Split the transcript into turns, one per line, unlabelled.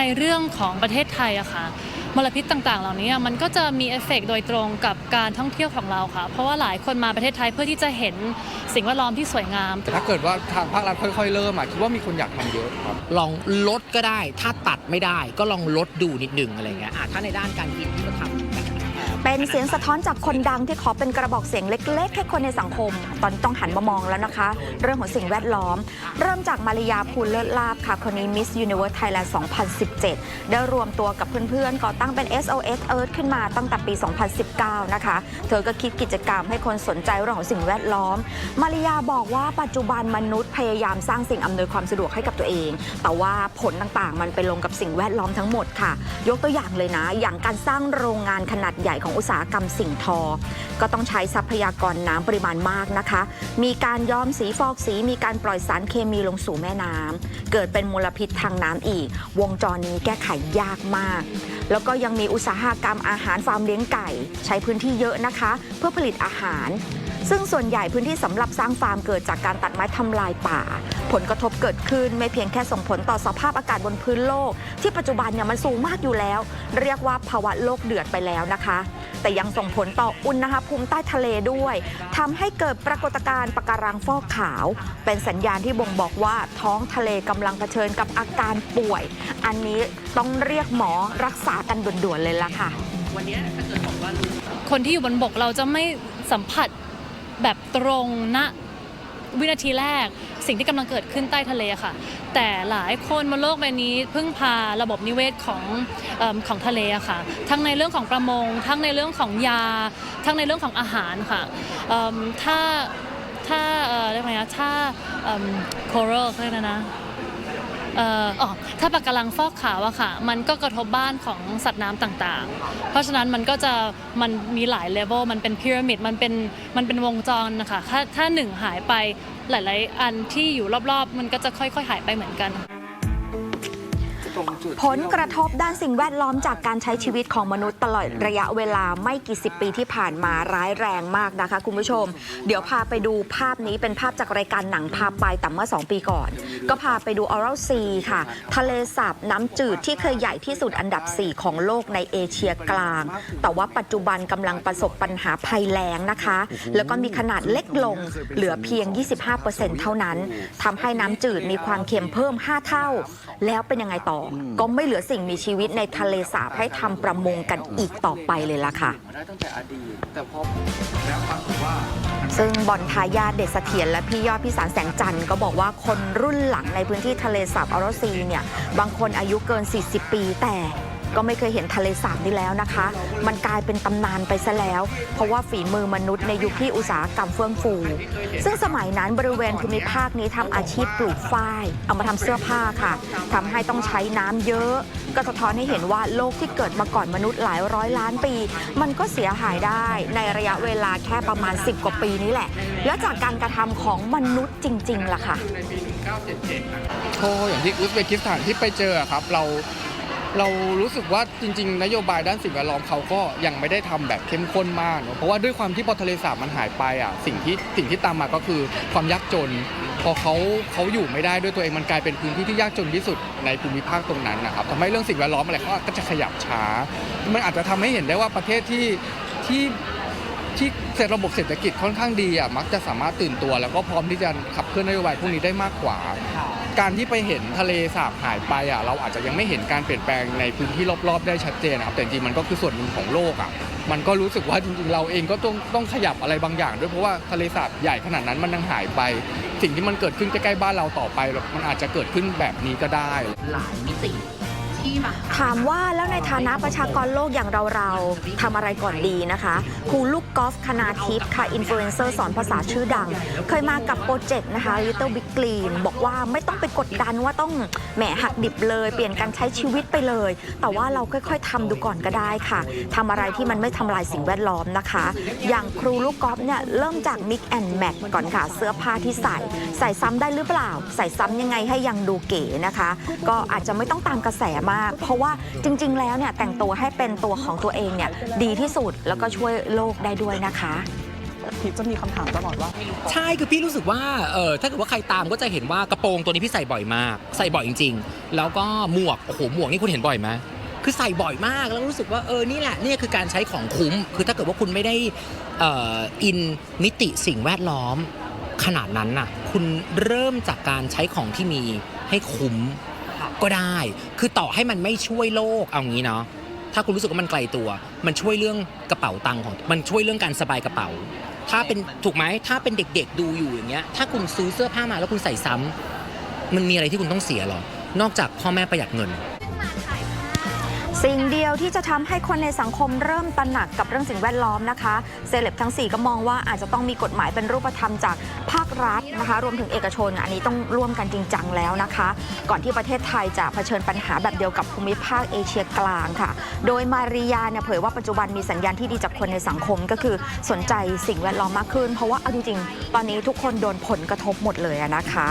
ในเรื่องของประเทศไทยอะค่ะมลพิษต่างๆ เหล่านี้มันก็จะมีเอฟเฟกต์โดยตรงกับการท่องเที่ยวของเราค่ะ เพราะว่าหลายคนมาประเทศไทยเพื่อที่จะเห็นสิ่งแวดล้อมที่สวยงาม
ถ้าเกิดว่าทางภาครัฐค่อยๆ เริ่มอะคิดว่ามีคนอยากทำเยอะครับ
ลองลดก็ได้ ถ้าตัดไม่ได้ก็ลองลดดูนิดหนึ่งอะไรเงี้ยอะถ้าในด้านการกินที่เราทำแบบ
เป็นเสียงสะท้อนจากคนดังที่ขอเป็นกระบอกเสียงเล็กๆให้คนในสังคม ตอนนี้ต้องหันมามองแล้วนะคะ เรื่องของสิ่งแวดล้อม เริ่มจากมาริยาภูลเลิศลาบค่ะ คนนี้ Miss Universe Thailand 2017 ได้รวมตัวกับเพื่อนๆ ก่อตั้งเป็น SOS Earth ขึ้นมาตั้งแต่ปี 2019 นะคะ เธอก็คิดกิจกรรมให้คนสนใจเรื่องของสิ่งแวดล้อม มาริยาบอกว่าปัจจุบันมนุษย์พยายามสร้างสิ่งอำนวยความสะดวกให้กับตัวเอง แต่ว่าผลต่างๆ มันไปลงกับสิ่งแวดล้อมทั้งหมดค่ะ ยกตัวอย่างเลยนะ อย่างการสร้างโรงงานขนาดใหญ่ของอุตสาหกรรมสิ่งทอ ก็ต้องใช้ทรัพยากรน้ำปริมาณมากนะคะ มีการย้อมสีฟอกสี มีการปล่อยสารเคมีลงสู่แม่น้ำเกิดเป็นมลพิษทางน้ำอีก วงจรนี้แก้ไขยากมาก แล้วก็ยังมีอุตสาหกรรมอาหารฟาร์มเลี้ยงไก่ ใช้พื้นที่เยอะนะคะ เพื่อผลิตอาหารซึ่งส่วนใหญ่พื้นที่สำหรับสร้างฟาร์มเกิดจากการตัดไม้ทำลายป่า ผลกระทบเกิดขึ้นไม่เพียงแค่ส่งผลต่อสภาพอากาศบนพื้นโลก ที่ปัจจุบันเนี่ยมันสูงมากอยู่แล้ว เรียกว่าภาวะโลกเดือดไปแล้วนะคะ แต่ยังส่งผลต่ออุณหภูมิใต้ทะเลด้วยทำให้เกิดปรากฏการณ์ปะการังฟอกขาว เป็นสัญญาณที่บ่งบอกว่าท้องทะเลกำลังเผชิญกับอาการป่วย อันนี้ต้องเรียกหมอรักษากันด่วนๆเลยล่ะค่ะ
วันนี้ถ้าเกิดบอกว่า
คนที่อยู่บนบกเราจะไม่สัมผัสแบบตรงณ วินาทีแรก สิ่งที่กำลังเกิดขึ้นใต้ทะเลค่ะ แต่หลายคนบนโลกใบนี้พึ่งพาระบบนิเวศของเอมของทะเลอะค่ะ ทั้งในเรื่องของประมง ทั้งในเรื่องของยา ทั้งในเรื่องของอาหารค่ะเอิ่มถ้าถ้าเอ่อเรียกว่าไงนะถ้าโคโรลเขาเรียกอะนะ เอ่ออ๋อถ้าปะการังฟอกขาวอะค่ะ มันก็กระทบบ้านของสัตว์น้ำต่างๆ เพราะฉะนั้นมันก็จะมันมีหลายเลเวลมันเป็นพีระมิดมันเป็นมันเป็นวงจรนะคะถ้าถ้าหนึ่งหายไปหลาย ๆ อันที่อยู่รอบๆ มันก็จะค่อย ๆ หายไปเหมือนกัน
ผลกระทบด้านสิ่งแวดล้อมจากการใช้ชีวิตของมนุษย์ตลอดระยะเวลาไม่กี่สิบปีที่ผ่านมาร้ายแรงมากนะคะ คุณผู้ชม เดี๋ยวพาไปดูภาพนี้เป็นภาพจากรายการหนังพาไปแต่เมื่อ 2 ปีก่อน ก็พาไปดู Oral Sea ค่ะ ทะเลสาบน้ำจืดที่เคยใหญ่ที่สุดอันดับ 4 ของโลกในเอเชียกลาง แต่ว่าปัจจุบันกำลังประสบปัญหาภัยแล้งนะคะ แล้วก็มีขนาดเล็กลงเหลือเพียง 25%เท่านั้นทำให้น้ำจืดมีความเค็มเพิ่ม 5 เท่า แล้วเป็นยังไงต่อก็ไม่เหลือสิ่งมีชีวิตในทะเลสาบให้ทำประมงกันอีกต่อไปเลยล่ะค่ะ
มาได้ตั้งแต่อดีตแต่พอแล้วปรากฏว่า
ซึ่งบอลทายาทเดชเสถียรและพี่ยอดพี่สารแสงจันทร์ก็บอกว่าคนรุ่นหลังในพื้นที่ทะเลสาบออโรซีเนี่ยบางคนอายุเกิน 40 ปีแต่ ก็ไม่เคยเห็นทะเลสาบนี้แล้วนะคะ มันกลายเป็นตำนานไปซะแล้ว เพราะว่าฝีมือมนุษย์ในยุคที่อุตสาหกรรมเฟื่องฟู ซึ่งสมัยนั้นบริเวณภูมิภาคนี้ทำอาชีพปลูกฝ้าย เอามาทำเสื้อผ้าค่ะทำให้ต้องใช้น้ำเยอะ ก็สะท้อนให้เห็นว่าโลกที่เกิดมาก่อนมนุษย์หลายร้อยล้านปี มันก็เสียหายได้ในระยะเวลาแค่ประมาณ 10 กว่าปีนี้แหละ แล้วจากการกระทำของมนุษย์จริง ๆล่ะค่ะ
โทอย่างที่อุซเบกิสถานที่ไปเจอครับเรา เรารู้สึกว่าจริง ๆ นโยบายด้านสิ่งแวดล้อมเขาก็ยังไม่ได้ทำแบบเข้มข้นมากเนอะเพราะว่าด้วยความที่พอทะเลสาบมันหายไปอะสิ่งที่สิ่งที่ตามมาก็คือความยากจน พอเขาเขาอยู่ไม่ได้ด้วยตัวเองมันกลายเป็นพื้นที่ที่ยากจนที่สุดในภูมิภาคตรงนั้นนะครับทำให้เรื่องสิ่งแวดล้อมอะไรเขาก็จะขยับช้า มันอาจจะทำให้เห็นได้ว่าประเทศที่ที่ที่เศรษฐระบบเศรษฐกิจค่อนข้างดีอะมักจะสามารถตื่นตัว แล้วก็พร้อมที่จะขับเคลื่อนนโยบายพวกนี้ได้มากกว่า การที่ไปเห็นทะเลสาบหายไปอะเราอาจจะยังไม่เห็นการเปลี่ยนแปลงในพื้นที่รอบๆได้ชัดเจนนะครับแต่จริงๆมันก็คือส่วนหนึ่งของโลกอะมันก็รู้สึกว่าจริงๆเราเองก็ต้องต้องขยับอะไรบางอย่าง ด้วยเพราะว่าทะเลสาบใหญ่ขนาดนั้นมันยังหายไป สิ่งที่มันเกิดขึ้นใกล้ๆบ้านเราต่อไป มันอาจจะเกิดขึ้นแบบนี้ก็ได้
หลายมิติ
ถามว่าแล้วในฐานะประชากรโลกอย่างเราเราทำอะไรก่อนดีนะคะครูลูกกอล์ฟคณาทิพย์ค่ะอินฟลูเอนเซอร์สอนภาษาชื่อดัง เคยมากับโปรเจกต์นะคะ Little Big Green บอกว่าไม่ต้องไปกดดันว่าต้องแหมหักดิบเลยเปลี่ยนการใช้ชีวิตไปเลย แต่ว่าเราค่อย ๆทำดูก่อนก็ได้ค่ะทำอะไรที่มันไม่ทำลายสิ่งแวดล้อมนะคะ อย่างครูลูกกอล์ฟเนี่ยเริ่มจาก Mix and Match ก่อนค่ะ เสื้อผ้าที่ใส่ ใส่ซ้ำได้หรือเปล่า ใส่ซ้ำยังไงให้ยังดูเก๋นะคะ ก็อาจจะไม่ต้องตามกระแสมาก เพราะว่าจริง ๆ แล้วเนี่ยแต่งตัวให้เป็นตัวของตัวเองเนี่ยดีที่สุดแล้วก็ช่วยโลกได้ด้วยนะคะ
พีทจะมีคำถามตลอดว่า
ใช่คือพี่รู้สึกว่าเออถ้าเกิดว่าใครตามก็จะเห็นว่ากระโปรงตัวนี้พี่ใส่บ่อยมาก ใส่บ่อยจริง ๆ แล้วก็หมวกโอ้โหหมวกนี่คุณเห็นบ่อยไหมคือใส่บ่อยมากแล้วรู้สึกว่าเออนี่แหละนี่คือการใช้ของคุ้ม คือถ้าเกิดว่าคุณไม่ได้เอ่ออินมิติสิ่งแวดล้อมขนาดนั้นน่ะ คุณเริ่มจากการใช้ของที่มีให้คุ้ม ก็ได้ คือต่อให้มันไม่ช่วยโลกเอางี้เนาะ ถ้าคุณรู้สึกว่ามันไกลตัว มันช่วยเรื่องกระเป๋าตังค์ของ มันช่วยเรื่องการสบายกระเป๋า ถ้าเป็นถูกไหมถ้าเป็นเด็กๆดูอยู่อย่างเงี้ย ถ้าคุณซื้อเสื้อผ้ามาแล้วคุณใส่ซ้ำมันมีอะไรที่คุณต้องเสียหรอ นอกจากพ่อแม่ประหยัดเงิน
สิ่งเดียวที่จะทำให้คนในสังคมเริ่มตระหนักกับเรื่องสิ่งแวดล้อมนะคะ เซเลบทั้ง 4 ก็มองว่าอาจจะต้องมีกฎหมายเป็นรูปธรรมจากภาครัฐนะคะ รวมถึงเอกชนอันนี้ต้องร่วมกันจริงจังแล้วนะคะ ก่อนที่ประเทศไทยจะเผชิญปัญหาแบบเดียวกับภูมิภาคเอเชียกลางค่ะ โดยมาริยาเนี่ยเผยว่าปัจจุบันมีสัญญาณที่ดีจากคนในสังคมก็คือสนใจสิ่งแวดล้อมมากขึ้น เพราะว่าเอาจริงๆตอนนี้ทุกคนโดนผลกระทบหมดเลยนะคะ